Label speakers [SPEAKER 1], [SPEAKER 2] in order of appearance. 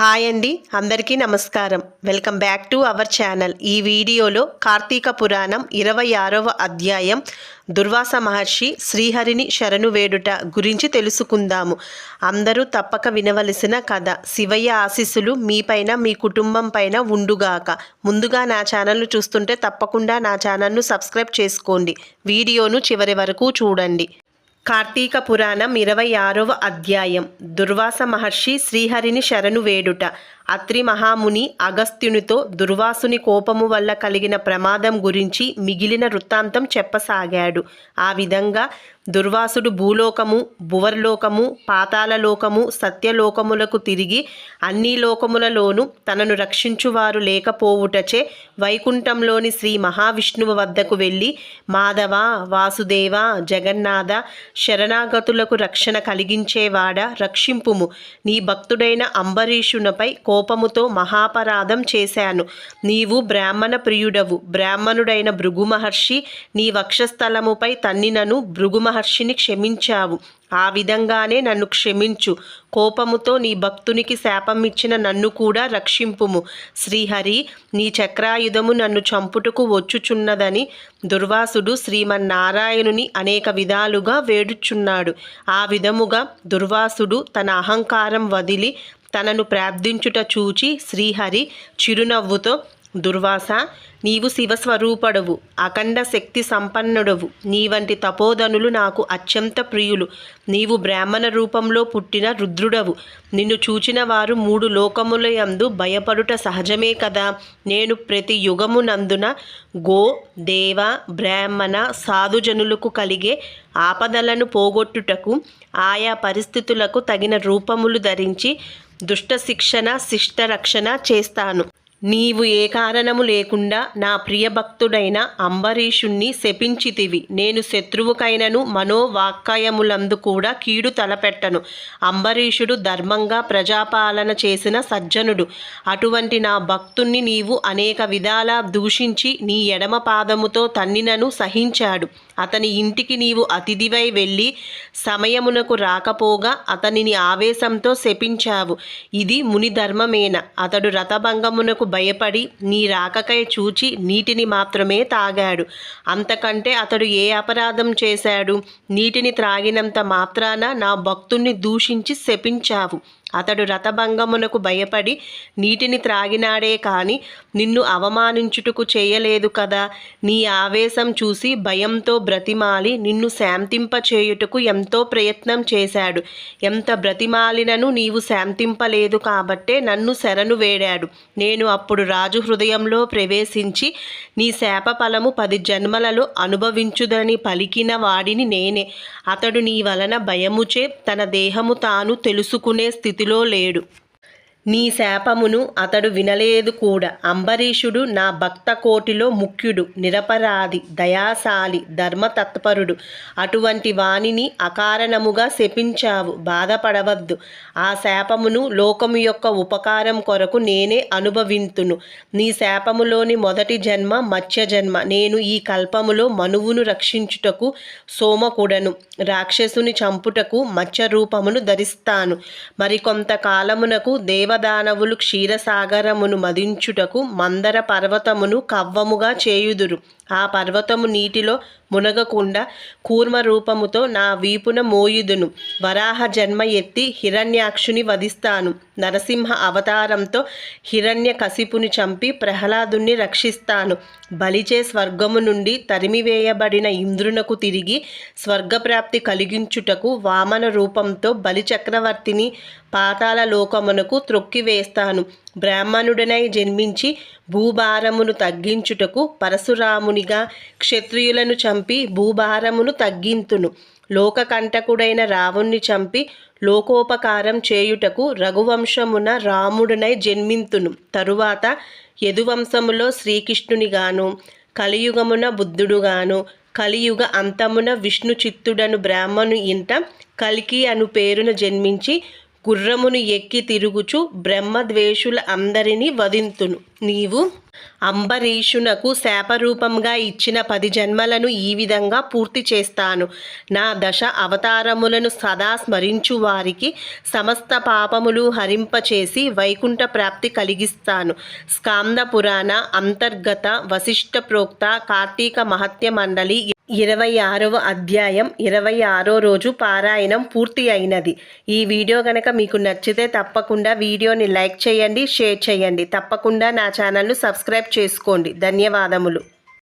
[SPEAKER 1] Hi అండి. అందరికీ నమస్కారం. Welcome back to our channel. ఈ వీడియోలో కార్తీక పురాణం ఇరవై ఆరవ అధ్యాయం దుర్వాస మహర్షి శ్రీహరిని శరణు వేడుట గురించి తెలుసుకుందాము. అందరూ తప్పక వినవలసిన కథ. శివయ్య ఆశీస్సులు మీపైన మీ కుటుంబం పైన ఉండుగాక. ముందుగా నా ఛానల్ను చూస్తుంటే తప్పకుండా నా ఛానల్ను సబ్స్క్రైబ్ చేసుకోండి. వీడియోను చివరి వరకు చూడండి. కార్తీక పురాణం ఇరవై ఆరవ అధ్యాయం. దుర్వాస మహర్షి శ్రీహరిని శరణు వేడుట. అత్రి మహాముని అగస్త్యునితో దుర్వాసుని కోపము వల్ల కలిగిన ప్రమాదం గురించి మిగిలిన వృత్తాంతం చెప్పసాగాడు. ఆ విధంగా దుర్వాసుడు భూలోకము భువర్లోకము పాతాళలోకము సత్యలోకములకు తిరిగి అన్ని లోకములలోనూ తనను రక్షించువారు లేకపోవుటచే వైకుంఠంలోని శ్రీ మహావిష్ణువు వద్దకు వెళ్ళి మాధవ వాసుదేవ జగన్నాథ శరణాగతులకు రక్షణ కలిగించేవాడా రక్షింపుము. నీ భక్తుడైన అంబరీషునిపై కోపముతో మహాపరాధం చేశాను. నీవు బ్రాహ్మణ ప్రియుడవు. బ్రాహ్మణుడైన భృగు మహర్షి నీ వక్షస్థలముపై తన్నినను భృగు మహర్షిని క్షమించావు. ఆ విధంగానే నన్ను క్షమించు. కోపముతో నీ భక్తునికి శాపం ఇచ్చిన నన్ను కూడా రక్షింపుము. శ్రీహరి నీ చక్రాయుధము నన్ను చంపుటకు వచ్చుచున్నదని దుర్వాసుడు శ్రీమన్నారాయణుని అనేక విధాలుగా వేడుచున్నాడు. ఆ విధముగా దుర్వాసుడు తన అహంకారం వదిలి తనను ప్రార్థించుట చూచి శ్రీహరి చిరునవ్వుతో దుర్వాస నీవు శివస్వరూపడవు అఖండ శక్తి సంపన్నుడవు. నీ వంటి తపోధనులు నాకు అత్యంత ప్రియులు. నీవు బ్రాహ్మణ రూపంలో పుట్టిన రుద్రుడవు. నిన్ను చూచిన వారు మూడు లోకముల యందు భయపడుట సహజమే కదా. నేను ప్రతి యుగమునందున గో దేవ బ్రాహ్మణ సాధుజనులకు కలిగే ఆపదలను పోగొట్టుటకు ఆయా పరిస్థితులకు తగిన రూపములు ధరించి దుష్ట శిక్షణ శిష్ట రక్షణ చేస్తాను. నీవు ఏ కారణము లేకుండా నా ప్రియభక్తుడైన అంబరీషుణ్ణి శపించితివి. నేను శత్రువుకైనను మనోవాక్కాయములందు కూడా కీడు తలపెట్టను. అంబరీషుడు ధర్మంగా ప్రజాపాలన చేసిన సజ్జనుడు. అటువంటి నా భక్తుణ్ణి నీవు అనేక విధాలా దూషించి నీ ఎడమ పాదముతో తన్నినను సహించాడు. అతని ఇంటికి నీవు అతిథివై వెళ్ళి సమయమునకు రాకపోగా అతనిని ఆవేశంతో శపించావు. ఇది ముని ధర్మమేన అతడు రథభంగమునకు భయపడి నీ రాకకై చూచి నీటిని మాత్రమే తాగాడు. అంతకంటే అతడు ఏ అపరాధం చేశాడు? నీటిని త్రాగినంత మాత్రాన నా భక్తుణ్ణి దూషించి శపించావు. అతడు రథభంగమునకు భయపడి నీటిని త్రాగినాడే కాని నిన్ను అవమానించుటకు చేయలేదు కదా. నీ ఆవేశం చూసి భయంతో బ్రతిమాలి నిన్ను శాంతింపచేయుటకు ఎంతో ప్రయత్నం చేశాడు. ఎంత బ్రతిమాలినను నీవు శాంతింపలేదు కాబట్టే నన్ను శరణు వేడాడు. నేను అప్పుడు రాజు హృదయంలో ప్రవేశించి నీ శాప ఫలము పది జన్మలలో అనుభవించుదని పలికిన వాడిని నేనే. అతడు నీ వలన భయముచే తన దేహము తాను తెలుసుకునే స్థితి స్థితిలో లేడు. నీ శాపమును అతడు వినలేదు కూడా. అంబరీషుడు నా భక్త కోటిలో ముఖ్యుడు నిరపరాధి దయాశాలి ధర్మతత్పరుడు. అటువంటి వాణిని అకారణముగా శపించావు బాధపడవద్దు. ఆ శాపమును లోకము యొక్క ఉపకారం కొరకు నేనే అనుభవింతును. నీ శాపములోని మొదటి జన్మ మత్స్య జన్మ. నేను ఈ కల్పములో మనువును రక్షించుటకు సోమకుడను. రాక్షసుని చంపుటకు మత్స్య రూపమును ధరిస్తాను. మరికొంత కాలమునకు దేవ దేవదానవులు క్షీరసాగరమును మదించుటకు మందర పర్వతమును కవ్వముగా చేయుదురు. ఆ పర్వతము నీటిలో మునగకుండా కూర్మ రూపముతో నా వీపున మోయుదును. వరాహ జన్మ ఎత్తి హిరణ్యాక్షుని వధిస్తాను. నరసింహ అవతారంతో హిరణ్య కసిపుని చంపి ప్రహ్లాదుని రక్షిస్తాను. బలిచే స్వర్గము నుండి తరిమివేయబడిన ఇంద్రునకు తిరిగి స్వర్గప్రాప్తి కలిగించుటకు వామన రూపంతో బలిచక్రవర్తిని పాతాల లోకమునకు త్రొక్కివేస్తాను. బ్రాహ్మణుడనై జన్మించి భూభారమును తగ్గించుటకు పరశురామునిగా క్షత్రియులను చంపి భూభారమును తగ్గింతును. లోకకంటకుడైన రావణ్ణి చంపి లోకోపకారం చేయుటకు రఘువంశమున రాముడనై జన్మింతును. తరువాత యదువంశములో శ్రీకృష్ణునిగాను కలియుగమున బుద్ధుడుగాను కలియుగ అంతమున విష్ణు చిత్తుడను బ్రాహ్మణు ఇంట కలికి అను పేరున జన్మించి గుర్రమును ఎక్కి తిరుగుచు బ్రహ్మద్వేషుల అందరినీ వధింతును. నీవు అంబరీషునకు శాపరూపంగా ఇచ్చిన పది జన్మలను ఈ విధంగా పూర్తి చేస్తాను. నా దశ అవతారములను సదా స్మరించు వారికి సమస్త పాపములు హరింపచేసి వైకుంఠ ప్రాప్తి కలిగిస్తాను. స్కాంద పురాణ అంతర్గత వశిష్ట ప్రోక్త కార్తీక మహత్య మండలి ఇరవై ఆరవ అధ్యాయం ఇరవై ఆరో రోజు పారాయణం పూర్తి అయినది. ఈ వీడియో కనుక మీకు నచ్చితే తప్పకుండా వీడియోని లైక్ చేయండి షేర్ చేయండి. తప్పకుండా నా ఛానల్ను సబ్స్క్రైబ్ చేసుకోండి. ధన్యవాదములు.